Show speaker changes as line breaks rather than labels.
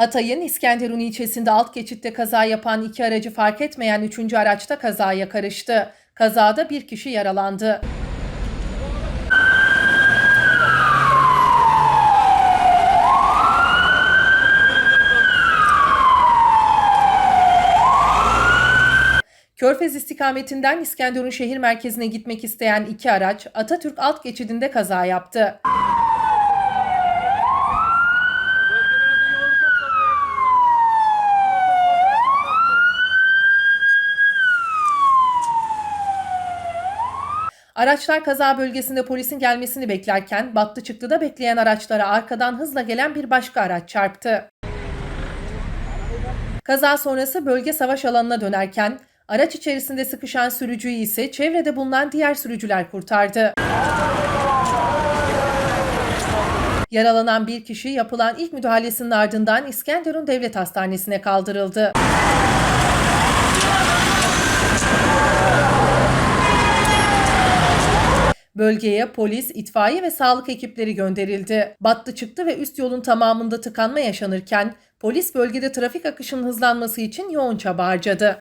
Hatay'ın İskenderun ilçesinde alt geçitte kaza yapan iki aracı fark etmeyen üçüncü araçta kazaya karıştı. Kazada bir kişi yaralandı. Körfez istikametinden İskenderun şehir merkezine gitmek isteyen iki araç Atatürk alt geçidinde kaza yaptı. Araçlar kaza bölgesinde polisin gelmesini beklerken battı çıktıda bekleyen araçlara arkadan hızla gelen bir başka araç çarptı. Kaza sonrası bölge savaş alanına dönerken araç içerisinde sıkışan sürücüyü ise çevrede bulunan diğer sürücüler kurtardı. Yaralanan bir kişi yapılan ilk müdahalesinin ardından İskenderun Devlet Hastanesi'ne kaldırıldı. Bölgeye polis, itfaiye ve sağlık ekipleri gönderildi. Battı çıktı ve üst yolun tamamında tıkanma yaşanırken polis bölgede trafik akışının hızlanması için yoğun çaba harcadı.